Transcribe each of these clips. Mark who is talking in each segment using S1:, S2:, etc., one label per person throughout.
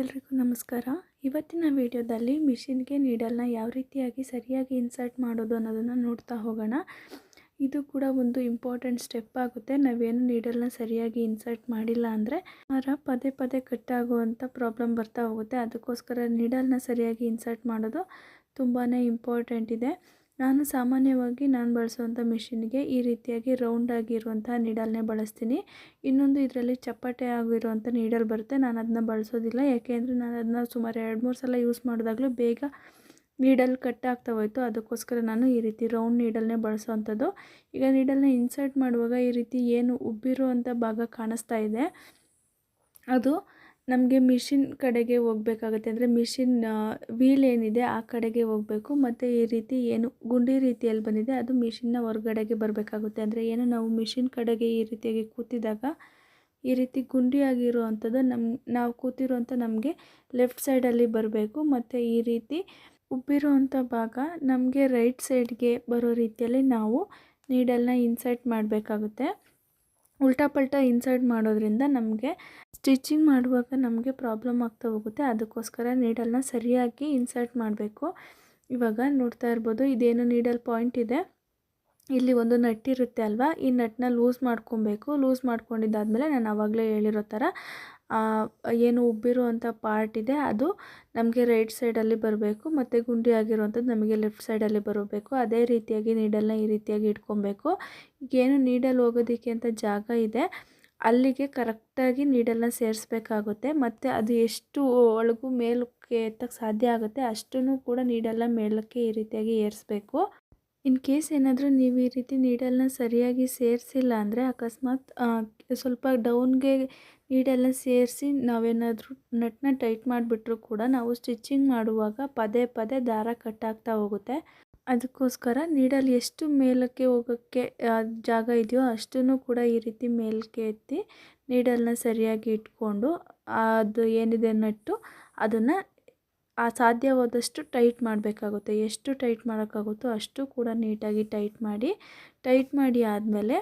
S1: ಎಲ್ರಿಗೂ ನಮಸ್ಕಾರ. ಇವತ್ತಿನ ವಿಡಿಯೋದಲ್ಲಿ ಮಿಷಿನ್ಗೆ ನೀಡಲ್ನ ಯಾವ ರೀತಿಯಾಗಿ ಸರಿಯಾಗಿ ಇನ್ಸರ್ಟ್ ಮಾಡೋದು ಅನ್ನೋದನ್ನು ನೋಡ್ತಾ ಹೋಗೋಣ. ಇದು ಕೂಡ ಒಂದು ಇಂಪಾರ್ಟೆಂಟ್ ಸ್ಟೆಪ್ ಆಗುತ್ತೆ. ನಾವೇನು ನೀಡಲ್ನ ಸರಿಯಾಗಿ ಇನ್ಸರ್ಟ್ ಮಾಡಿಲ್ಲ ಅಂದರೆ ಮರ ಪದೇ ಪದೇ ಕಟ್ಟಾಗುವಂಥ ಪ್ರಾಬ್ಲಮ್ ಬರ್ತಾ ಹೋಗುತ್ತೆ. ಅದಕ್ಕೋಸ್ಕರ ನೀಡಲ್ನ ಸರಿಯಾಗಿ ಇನ್ಸರ್ಟ್ ಮಾಡೋದು ತುಂಬಾ ಇಂಪಾರ್ಟೆಂಟ್ ಇದೆ. ನಾನು ಸಾಮಾನ್ಯವಾಗಿ ನಾನು ಬಳಸುವಂಥ ಮಿಷಿನ್ಗೆ ಈ ರೀತಿಯಾಗಿ ರೌಂಡ್ ಆಗಿರುವಂತಹ ನೀಡಲ್ನೇ ಬಳಸ್ತೀನಿ. ಇನ್ನೊಂದು ಇದರಲ್ಲಿ ಚಪ್ಪಟೆ ಆಗಿರುವಂಥ ನೀಡಲ್ ಬರುತ್ತೆ. ನಾನು ಅದನ್ನ ಬಳಸೋದಿಲ್ಲ. ಯಾಕೆಂದರೆ ನಾನು ಅದನ್ನ ಸುಮಾರು ಎರಡು ಮೂರು ಸಲ ಯೂಸ್ ಮಾಡಿದಾಗಲೂ ಬೇಗ ನೀಡಲ್ ಕಟ್ ಆಗ್ತಾ ಹೋಯಿತು. ಅದಕ್ಕೋಸ್ಕರ ನಾನು ಈ ರೀತಿ ರೌಂಡ್ ನೀಡಲ್ನೇ ಬಳಸೋವಂಥದ್ದು. ಈಗ ನೀಡಲ್ನ ಇನ್ಸರ್ಟ್ ಮಾಡುವಾಗ ಈ ರೀತಿ ಏನು ಉಬ್ಬಿರುವಂಥ ಭಾಗ ಕಾಣಿಸ್ತಾ ಇದೆ. ಅದು ನಮಗೆ ಮಿಷಿನ್ ಕಡೆಗೆ ಹೋಗಬೇಕಾಗುತ್ತೆ ಅಂದರೆ ಮಿಷಿನ್ ವೀಲ್ ಏನಿದೆ ಆ ಕಡೆಗೆ ಹೋಗಬೇಕು. ಮತ್ತು ಈ ರೀತಿ ಏನು ಗುಂಡಿ ರೀತಿಯಲ್ಲಿ ಬಂದಿದೆ, ಅದು ಮಿಷಿನ್ನ ಹೊರಗಡೆಗೆ ಬರಬೇಕಾಗುತ್ತೆ. ಅಂದರೆ ಏನು ನಾವು ಮಿಷಿನ್ ಕಡೆಗೆ ಈ ರೀತಿಯಾಗಿ ಕೂತಿದಾಗ, ಈ ರೀತಿ ಗುಂಡಿಯಾಗಿರುವಂಥದ್ದು ನಮ್ಮ ನಾವು ಕೂತಿರುವಂಥ ನಮಗೆ ಲೆಫ್ಟ್ ಸೈಡಲ್ಲಿ ಬರಬೇಕು. ಮತ್ತು ಈ ರೀತಿ ಉಬ್ಬಿರುವಂಥ ಭಾಗ ನಮಗೆ ರೈಟ್ ಸೈಡ್ಗೆ ಬರೋ ರೀತಿಯಲ್ಲಿ ನಾವು ನೀಡಲ್ನ ಇನ್ಸರ್ಟ್ ಮಾಡಬೇಕಾಗುತ್ತೆ. ಉಲ್ಟಾ ಪಲ್ಟಾ ಇನ್ಸರ್ಟ್ ಮಾಡೋದ್ರಿಂದ ನಮಗೆ ಸ್ಟಿಚಿಂಗ್ ಮಾಡುವಾಗ ನಮಗೆ ಪ್ರಾಬ್ಲಮ್ ಆಗ್ತಾ ಹೋಗುತ್ತೆ. ಅದಕ್ಕೋಸ್ಕರ ನೀಡಲ್ನ ಸರಿಯಾಗಿ ಇನ್ಸರ್ಟ್ ಮಾಡಬೇಕು. ಇವಾಗ ನೋಡ್ತಾ ಇರ್ಬೋದು, ಇದೇನು ನೀಡಲ್ ಪಾಯಿಂಟ್ ಇದೆ. ಇಲ್ಲಿ ಒಂದು ನಟ್ ಇರುತ್ತೆ ಅಲ್ವಾ? ಈ ನಟ್ನ ಲೂಸ್ ಮಾಡ್ಕೊಬೇಕು. ಲೂಸ್ ಮಾಡ್ಕೊಂಡಿದ್ದಾದಮೇಲೆ ನಾನು ಆವಾಗಲೇ ಹೇಳಿರೋ ಥರ ಏನು ಉಬ್ಬಿರುವಂಥ ಪಾರ್ಟ್ ಇದೆ, ಅದು ನಮಗೆ ರೈಟ್ ಸೈಡಲ್ಲಿ ಬರಬೇಕು, ಮತ್ತು ಗುಂಡಿ ಆಗಿರುವಂಥದ್ದು ನಮಗೆ ಲೆಫ್ಟ್ ಸೈಡಲ್ಲಿ ಬರಬೇಕು. ಅದೇ ರೀತಿಯಾಗಿ ನೀಡಲ್ನ ಈ ರೀತಿಯಾಗಿ ಇಟ್ಕೊಬೇಕು. ಏನು ನೀಡಲ್ ಹೋಗೋದಕ್ಕೆ ಅಂತ ಜಾಗ ಇದೆ. ಅಲ್ಲಿಗೆ ಕರೆಕ್ಟಾಗಿ ನೀಡಲ್ನ ಸೇರಿಸ್ಬೇಕಾಗುತ್ತೆ. ಮತ್ತು ಅದು ಎಷ್ಟು ಒಳಗೂ ಮೇಲಕ್ಕೆ ಎತ್ತಕ್ಕೆ ಸಾಧ್ಯ ಆಗುತ್ತೆ ಅಷ್ಟೂ ಕೂಡ ನೀಡಲ್ನ ಮೇಲಕ್ಕೆ ಈ ರೀತಿಯಾಗಿ ಏರಿಸ್ಬೇಕು. ಇನ್ ಕೇಸ್ ಏನಾದರೂ ನೀವು ಈ ರೀತಿ ನೀಡಲ್ನ ಸರಿಯಾಗಿ ಸೇರಿಸಿಲ್ಲ ಅಂದರೆ ಅಕಸ್ಮಾತ್ ಸ್ವಲ್ಪ ಡೌನ್ಗೆ ನೀಡೆಲ್ಲ ಸೇರಿಸಿ ನಾವೇನಾದರೂ ನಟ್ನ ಟೈಟ್ ಮಾಡಿಬಿಟ್ರೂ ಕೂಡ ನಾವು ಸ್ಟಿಚ್ಚಿಂಗ್ ಮಾಡುವಾಗ ಪದೇ ಪದೇ ದಾರ ಕಟ್ಟಾಗ್ತಾ ಹೋಗುತ್ತೆ. ಅದಕ್ಕೋಸ್ಕರ ನೀಡಲ್ ಎಷ್ಟು ಮೇಲಕ್ಕೆ ಹೋಗೋಕ್ಕೆ ಜಾಗ ಇದೆಯೋ ಅಷ್ಟನ್ನು ಕೂಡ ಈ ರೀತಿ ಮೇಲಕ್ಕೆ ಎತ್ತಿ ನೀಡಲ್ನ ಸರಿಯಾಗಿ ಇಟ್ಕೊಂಡು, ಅದು ಏನಿದೆ ನಟ್ಟು ಅದನ್ನು, ಆ, ಸಾಧ್ಯವಾದಷ್ಟು ಟೈಟ್ ಮಾಡಬೇಕಾಗುತ್ತೆ. ಎಷ್ಟು ಟೈಟ್ ಮಾಡೋಕ್ಕಾಗುತ್ತೋ ಅಷ್ಟು ಕೂಡ ನೀಟಾಗಿ ಟೈಟ್ ಮಾಡಿ ಟೈಟ್ ಮಾಡಿ ಆದಮೇಲೆ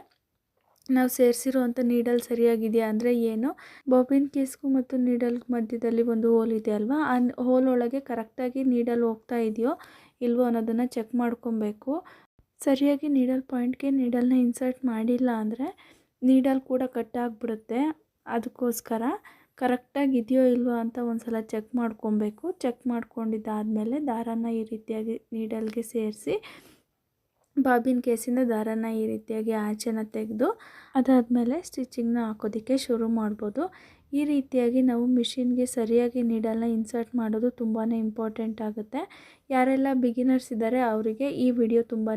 S1: ನಾವು ಸೇರಿಸಿರುವಂಥ ನೀಡಲ್ ಸರಿಯಾಗಿದೆಯಾ ಅಂದರೆ ಏನು? ಬಾಬಿನ್ ಕೇಸ್ಗೂ ಮತ್ತು ನೀಡಲ್ ಮಧ್ಯದಲ್ಲಿ ಒಂದು ಹೋಲ್ ಇದೆ ಅಲ್ವಾ ಆ, ಹೋಲ್ ಒಳಗೆ ಕರೆಕ್ಟಾಗಿ ನೀಡಲ್ ಹೋಗ್ತಾ ಇದೆಯೋ ಇಲ್ವೋ ಅನ್ನೋದನ್ನು ಚೆಕ್ ಮಾಡ್ಕೊಬೇಕು. ಸರಿಯಾಗಿ ನೀಡಲ್ ಪಾಯಿಂಟ್ಗೆ ನೀಡಲ್ನ ಇನ್ಸರ್ಟ್ ಮಾಡಿಲ್ಲ ಅಂದರೆ ನೀಡಲ್ ಕೂಡ ಕಟ್ ಆಗಿಬಿಡುತ್ತೆ. ಅದಕ್ಕೋಸ್ಕರ ಕರೆಕ್ಟಾಗಿ ಇದೆಯೋ ಇಲ್ವೋ ಅಂತ ಒಂದು ಸಲ ಚೆಕ್ ಮಾಡ್ಕೊಬೇಕು. ಚೆಕ್ ಮಾಡ್ಕೊಂಡಿದ್ದಾದಮೇಲೆ ದಾರಾನ ಈ ರೀತಿಯಾಗಿ ನೀಡಲ್ಗೆ ಸೇರಿಸಿ ಬಾಬಿನ ಕೇಸಿಂದ ದಾರಾನ ಈ ರೀತಿಯಾಗಿ ಆಚೆನ ತೆಗೆದು ಅದಾದಮೇಲೆ ಸ್ಟಿಚಿಂಗ್ನ ಹಾಕೋದಕ್ಕೆ ಶುರು ಮಾಡ್ಬೋದು. ಈ ರೀತಿಯಾಗಿ ನಾವು ಮಿಷಿನ್ಗೆ ಸರಿಯಾಗಿ ನೀಡಲ್ನ ಇನ್ಸರ್ಟ್ ಮಾಡೋದು ತುಂಬಾ ಇಂಪಾರ್ಟೆಂಟ್ ಆಗುತ್ತೆ. ಯಾರೆಲ್ಲ ಬಿಗಿನರ್ಸ್ ಇದ್ದಾರೆ, ಅವರಿಗೆ ಈ ವಿಡಿಯೋ ತುಂಬಾ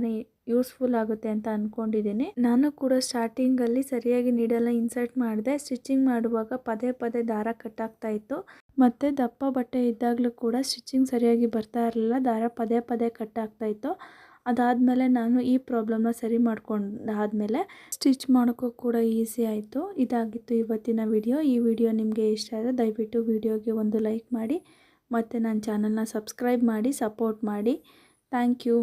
S1: ಯೂಸ್ಫುಲ್ ಆಗುತ್ತೆ ಅಂತ ಅಂದ್ಕೊಂಡಿದ್ದೀನಿ ನಾನು ಕೂಡ ಸ್ಟಾರ್ಟಿಂಗಲ್ಲಿ ಸರಿಯಾಗಿ ನೀಡಲ್ಲ, ಇನ್ಸರ್ಟ್ ಮಾಡಿದೆ. ಸ್ಟಿಚಿಂಗ್ ಮಾಡುವಾಗ ಪದೇ ಪದೇ ದಾರ ಕಟ್ಟಾಗ್ತಾ ಇತ್ತು. ಮತ್ತು ದಪ್ಪ ಬಟ್ಟೆ ಇದ್ದಾಗಲೂ ಕೂಡ ಸ್ಟಿಚಿಂಗ್ ಸರಿಯಾಗಿ ಬರ್ತಾ ಇರಲಿಲ್ಲ, ದಾರ ಪದೇ ಪದೇ ಕಟ್ಟಾಗ್ತಾ ಇತ್ತು. ಅದಾದಮೇಲೆ ನಾನು ಈ ಪ್ರಾಬ್ಲಮ್ನ ಸರಿ ಮಾಡ್ಕೊಂಡಾದಮೇಲೆ ಸ್ಟಿಚ್ ಮಾಡೋಕ್ಕೂ ಕೂಡ ಈಸಿ ಆಯಿತು. ಇದಾಗಿತ್ತು ಇವತ್ತಿನ ವಿಡಿಯೋ ಈ ವಿಡಿಯೋ ನಿಮಗೆ ಇಷ್ಟ ಆದರೆ ದಯವಿಟ್ಟು ವಿಡಿಯೋಗೆ ಒಂದು ಲೈಕ್ ಮಾಡಿ ಮತ್ತು ನನ್ನ ಚಾನಲ್ನ ಸಬ್ಸ್ಕ್ರೈಬ್ ಮಾಡಿ ಸಪೋರ್ಟ್ ಮಾಡಿ. Thank you